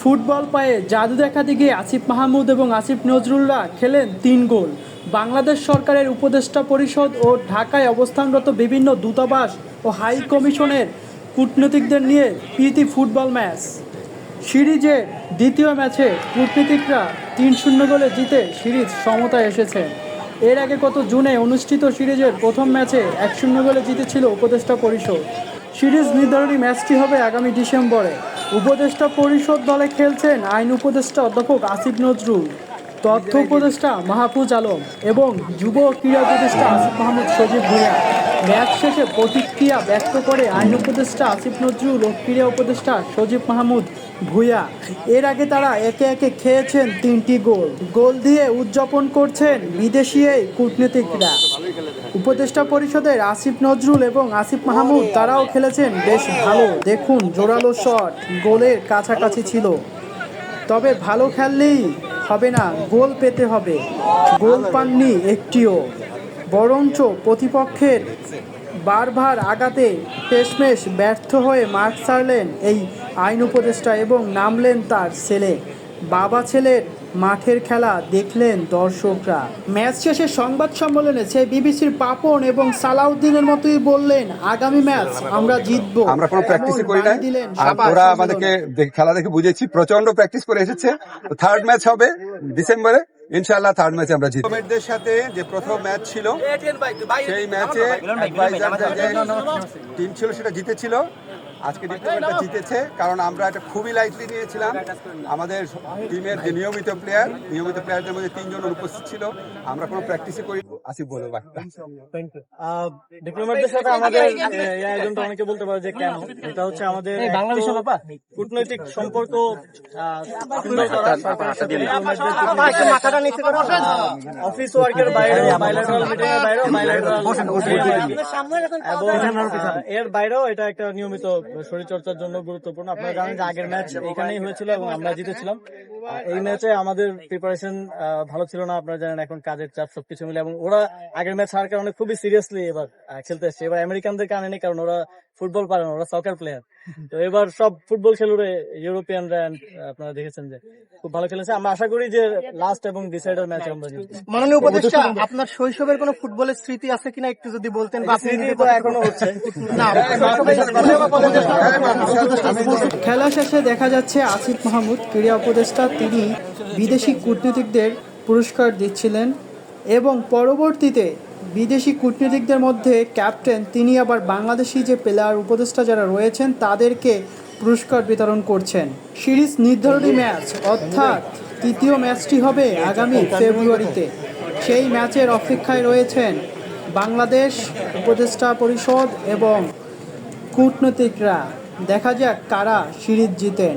Football পায়ে জাদু দেখাতে গিয়ে আসিফ মাহমুদ এবং আসিফ নজরুলরা খেলেন তিন গোল। বাংলাদেশ সরকারের উপদেষ্টা পরিষদ ও ঢাকায় অবস্থানরত বিভিন্ন দূতাবাস ও হাই কমিশনের কূটনীতিকদের নিয়ে প্রীতি ফুটবল ম্যাচ। সিরিজের দ্বিতীয় ম্যাচে কূটনীতিকরা তিন শূন্য গোলে জিতে সিরিজ সমতায় এসেছে। এর আগে গত জুনে অনুষ্ঠিত সিরিজের প্রথম ম্যাচে এক শূন্য গোলে জিতেছিল উপদেষ্টা পরিষদ। সিরিজ নির্ধারণী ম্যাচটি হবে আগামী ডিসেম্বরে। উপদেষ্টা পরিষদ দলে খেলছেন আইন উপদেষ্টা অধ্যাপক আসিফ নজরুল, তথ্য উপদেষ্টা মাহফুজ আলম এবং যুব ক্রীড়া উপদেষ্টা আসিফ মাহমুদ সজীব ভূঁইয়া। ম্যাচ শেষে প্রতিক্রিয়া ব্যক্ত করে আইন উপদেষ্টা আসিফ নজরুল ও ক্রীড়া উপদেষ্টা সজীব মাহমুদ ভূঁইয়া। এর আগে তারা একে একে খেয়েছেন তিনটি গোল। গোল দিয়ে উদযাপন করছেন বিদেশি এই কূটনীতিকরা। উপদেষ্টা পরিষদের আসিফ নজরুল এবং আসিফ মাহমুদ, তারাও খেলেছেন। বেশ ভালো। দেখুন, জোরালো শট। গোলের কাছাকাছি ছিল। তবে ভালো খেললেই হবে না। গোল পেতে হবে। গোল পাননি একটিও। বরঞ্চ প্রতিপক্ষের বারবার আগাতে শেষমেশ ব্যর্থ হয়ে মাঠ ছাড়লেন এই আইন উপদেষ্টা এবং নামলেন তার ছেলে। বাবা ছেলের মাঠের খেলা দেখলেন দর্শকরা। ম্যাচ শেষে সংবাদ সম্মেলনে সে বিবিসির পাপন এবং সালাউদ্দিনের মতোই বললেন আগামী ম্যাচ আমরা জিতবো। আমরা কোনো প্র্যাকটিসই এমন করি নাই। আর ওরা আমাদেরকে খেলা দেখে বুঝেছি প্রচণ্ড প্র্যাকটিস করে এসেছে। থার্ড ম্যাচ হবে ডিসেম্বরে। ইনশাআল্লাহ থার্ড ম্যাচে আমরা জিতবো। কমেটদের সাথে যে প্রথম ম্যাচ ছিল সেই ম্যাচে টিম ছিল সেটা জিতেছিল। আজকে ডিপ্লোমেটটা জিতেছে কারণ আমরা এটা খুবই লাইটলি নিয়েছিলাম। আমাদের টিমের যে নিয়মিত প্লেয়ার নিয়মিত প্লেয়ারদের মধ্যে তিনজন অনুপস্থিত ছিল। আমরা কোনো প্র্যাকটিসই করি আসিফ বলে বাকিটা ডিপ্লোম্যাটদের সাথে আমাদের এ, এই আয়োজনটা অনেকে বলতে পারে যে কেন? এটা হচ্ছে আমাদের বাংলাদেশের কূটনৈতিক সম্পর্ক অফিস ওয়ার্কের বাইরে বাইলাটারাল মিটিং এর বাইরেও বাইলাটারাল এর বাইরেও এটা একটা নিয়মিত শরীরচর্চার জন্য গুরুত্বপূর্ণ। আপনারা জানেন যে আগের ম্যাচ এখানেই হয়েছিল এবং আমরা জিতেছিলাম। এই ম্যাচে আমাদের প্রিপারেশন ভালো ছিল না আপনারা জানেন এখন কাজের চাপ সবকিছু মিলে এবং ওরা আগের ম্যাচ হারার কারণে খুবই সিরিয়াসলি এবার খেলতে এসছে এবার আমেরিকানদের কারণে কারণ ওরা ফুটবল পারে না ওরা সকার প্লেয়ার তো এবার সব ফুটবল খেলুড়ে ইউরোপিয়ানরা আপনারা দেখেছেন যে খুব ভালো খেলেছে। আমরা আশা করি যে লাস্ট এবং ডিসাইডার ম্যাচ আমরা জিতবো। মাননীয় উপদেষ্টা আপনার শৈশবের কোনো ফুটবলের স্মৃতি আছে কিনা একটু যদি বলতেন বা স্মৃতি তো এখনও হচ্ছে। না খেলা শেষে দেখা যাচ্ছে আসিফ মাহমুদ ক্রীড়া উপদেষ্টা। তিনি বিদেশি কূটনীতিকদের পুরস্কার দিচ্ছিলেন এবং পরবর্তীতে বিদেশি কূটনীতিকদের মধ্যে ক্যাপ্টেন, তিনি আবার বাংলাদেশি যে প্লেয়ার উপদেষ্টা যারা রয়েছেন, তাদেরকে পুরস্কার বিতরণ করছেন। সিরিজ নির্ধারণী ম্যাচ, অর্থাৎ তৃতীয় ম্যাচটি হবে আগামী ফেব্রুয়ারিতে। সেই ম্যাচের অপেক্ষায় রয়েছেন বাংলাদেশ উপদেষ্টা পরিষদ এবং কূটনীতিকরা। দেখা যাক কারা সিরিজ জিতেন।